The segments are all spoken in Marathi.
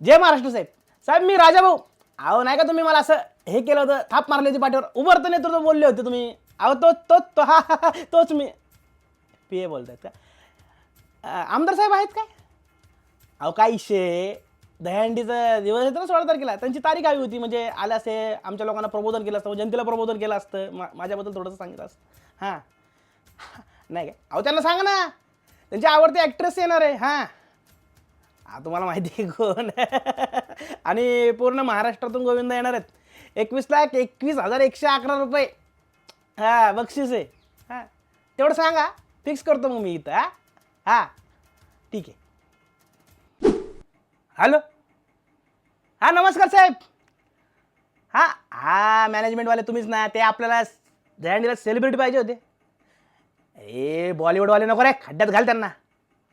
जय महाराष्ट्र साहेब. साहेब मी राजा भाऊ अहो नाही का तुम्ही मला असं हे केलं होतं थाप मारली होती पाठीवर उभरतं नेतृत्व बोलले होते तुम्ही. अहो तो तो तो हा हा, तोच मी. पी ए बोलतायत का? आमदार साहेब आहेत काय? अहो काय इशे? दहीहंडीचा दिवस येतो ना सोळा तारखेला. त्यांची तारीख हवी होती. म्हणजे आलं असे आमच्या लोकांना प्रबोधन केलं असतं जनतेला प्रबोधन केलं असतं. मा माझ्याबद्दल थोडंसं सांगितलं असतं. हां. नाही काय अहो त्यांना सांगा ना. त्यांची आवडती ॲक्ट्रेस येणार आहे. हां. हा तुम्हाला माहिती आहे कोण? आणि पूर्ण महाराष्ट्रातून गोविंद येणार आहेत. एकवीस लाख एकवीस हजार एकशे अकरा रुपये. हां बक्षीस आहे. हां तेवढं सांगा. फिक्स करतो मग मी इथं हां. हां. ठीक आहे. हॅलो हां नमस्कार साहेब. हां हां मॅनेजमेंटवाले तुम्हीच ना ते आपल्याला दहीहंडीला सेलिब्रिटी पाहिजे होते. ए बॉलिवूडवाले नको रे खड्ड्यात घाल त्यांना.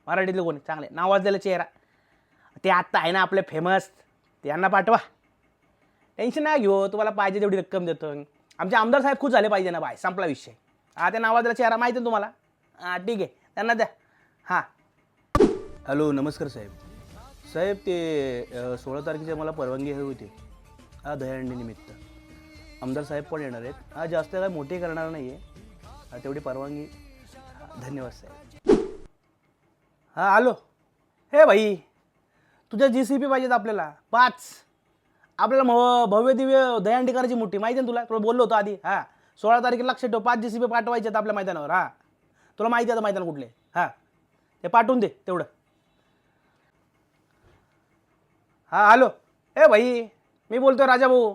मराठीतले कोणी चांगले. नाव वाजलेला चेहरा. ते आत्ता आहे ना आपले फेमस त्यांना पाठवा. टेन्शन नाही घेऊ तुम्हाला पाहिजे तेवढी रक्कम देतो. आमचे आमदार साहेब खूप झाले पाहिजे ना बाय संपला विषय. हा त्या नावाजला चेहरा माहिती आहे तुम्हाला? हां ठीक आहे. त्यांना द्या. हां. हॅलो नमस्कार साहेब. साहेब ते सोळा तारखेची मला परवानगी हवी होती. हा दहीहंडी निमित्त. आमदार साहेब पण येणार आहेत. हा जास्त काय मोठी करणार नाही आहे तेवढी परवानगी. धन्यवाद साहेब. हां हॅलो हे भाई तुझ्या जी सी पी पाहिजेत आपल्याला. पाच. आपल्याला भव्य दिव्य दहीहंडी मोठी माहिती आहे ना तुला? तुला बोललो होतो आधी. हां. सोळा तारखेला लक्षात ठेव. पाच जी सी पी पाठवायचे आहेत आपल्या मैदानावर. हां. तुला माहिती आहे आता मैदान कुठले. हां. ते पाठवून दे तेवढं. हां हॅलो. ए भाई मी बोलतो राजा भाऊ.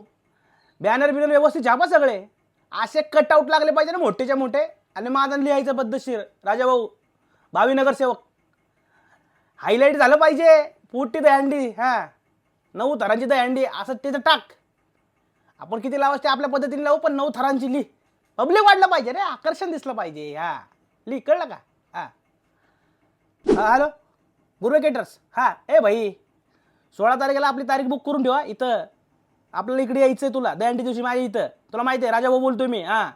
बॅनर बिनर व्यवस्थित छापा सगळे. असे कटआउट लागले पाहिजे ना मोठेच्या मोठे. आणि माझं लिहायचं पद्धतशीर राजा भाऊ भावी नगरसेवक. हायलाईट झालं पाहिजे. पोटी दहंडी हां. नऊ थरांची दहंडी असं तिथं टाक. आपण किती लावायचं ते आपल्या पद्धतीने लावू पण नऊ थरांची ली. पब्लिक वाढलं पाहिजे रे आकर्षण दिसलं पाहिजे हा. ली कळलं का? हां. हॅलो? गुरुवे केटर्स हां. ए भाई सोळा तारखेला आपली तारीख बुक करून ठेवा इथं. आपल्याला इकडे यायचं आहे तुला दयांडी दिवशी माझ्या इथं. तुला माहिती आहे राजाभाऊ बोलतोय मी हां.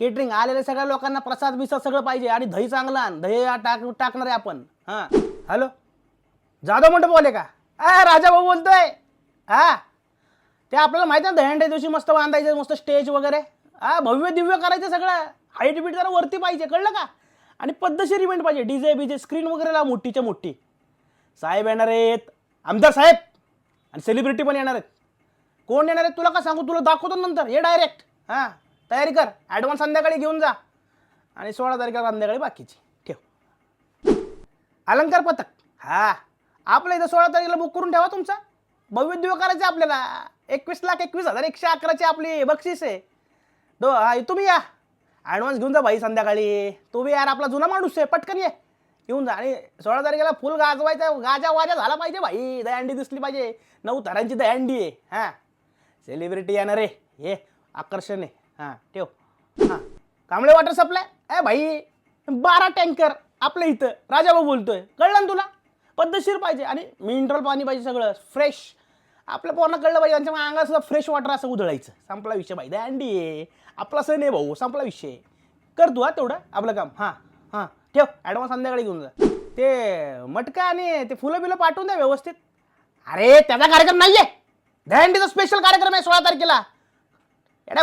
केटरिंग आलेल्या सगळ्या लोकांना प्रसाद बिसाद सगळं पाहिजे आणि दही चांगला आण. दही टाक टाकणार आहे आपण हां. हॅलो? जाधव म्हणतो बोले का? हा राजाभाऊ बोलतोय. हा? ते आपल्याला माहिती आहे ना दहंड्या दिवशी मस्त बांधायचं मस्त स्टेज वगैरे. हा भव्य दिव्य करायचं सगळं. हाईट बीट जरा वरती पाहिजे कळलं का? आणि पद्धतशीर इव्हेंट पाहिजे. डीजे बीजे स्क्रीन वगैरे ला मोठीच्या मोठी. साहेब येणार आहेत. आमदार साहेब. आणि सेलिब्रिटी पण येणार आहेत. कोण येणार आहेत तुला का सांगू? तुला दाखवतो नंतर. ये डायरेक्ट हां तयारी कर. ॲडव्हान्स संध्याकाळी घेऊन जा. आणि सोळा तारखेला संध्याकाळी बाकीची. ठेव. अलंकार पथक. हां. आपल्या इथं सोळा तारखेला बुक करून ठेवा तुमचा. भव्य करायचं आहे आपल्याला. एकवीस लाख एकवीस हजार एकशे अकराची आपली बक्षीस आहे. दो हा तुम्ही या. ॲडव्हान्स घेऊन जा भाई संध्याकाळी. तू बी यार आपला जुना माणूस आहे. पटकन ये. येऊन जा. आणि सोळा तारखेला फुल गाजवायचा गाजा वाजा झाला पाहिजे भाई. दयांडी दिसली पाहिजे. नऊ तारांची दयांडी आहे. हां. सेलिब्रिटी येणार आहे. हे आकर्षण आहे. हां ठेव. हां. कांबळे वॉटर सप्लाय ए भाई बारा टँकर आपल्या इथं. राजाभाऊ बोलतोय. कळलं ना तुला? पद्धतशीर पाहिजे आणि मिनरल पाणी पाहिजे सगळं फ्रेश आपल्या पोरांना कळलं पाहिजे त्यांच्या अंगात सुद्धा फ्रेश वॉटर असं उधळायचं. संपला विषय पाहिजे दँडी आहे आपला सण आहे भाऊ संपला विषय. कर तू हा तेवढं आपलं काम. हां हां. ठेव ॲडव्हान्स संध्याकाळी घेऊन जा. ते मटका आणि ते फुलं बिलं पाठवून द्या व्यवस्थित. अरे त्याचा कार्यक्रम नाहीये. दहंडीचा स्पेशल कार्यक्रम आहे सोळा तारखेला. एडा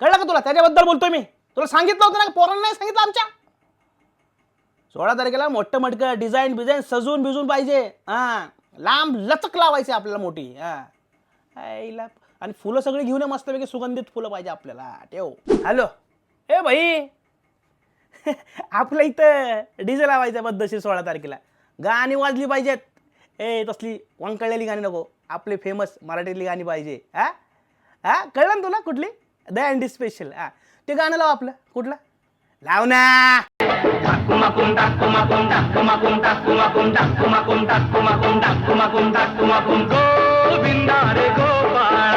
कळलं का तुला? त्याच्याबद्दल बोलतोय मी. तुला सांगितलं होतं ना पोरांना नाही सांगितलं आमच्या? सोळा तारखेला मोठं मटकं डिझाईन बिझाईन सजून बिजून पाहिजे. हां. लांब लचक लावायची आपल्याला मोठी. हां. आणि फुलं सगळी घेऊन मस्तपैकी सुगंधित फुलं पाहिजे आपल्याला. ठेव. हॅलो. ए भाई. आपल्या इथं डीजे लावायचं पद्धतशीर सोळा तारखेला. गाणी वाजली पाहिजेत. ए तसली वंकळलेली गाणी नको. आपले फेमस मराठीतली गाणी पाहिजे. हा? हा? कळलं ना तुला कुठली? द अँडी स्पेशल हा. ते गाणं लाव आपलं. कुठलं? लाव ना. గోవిందారే గోపాల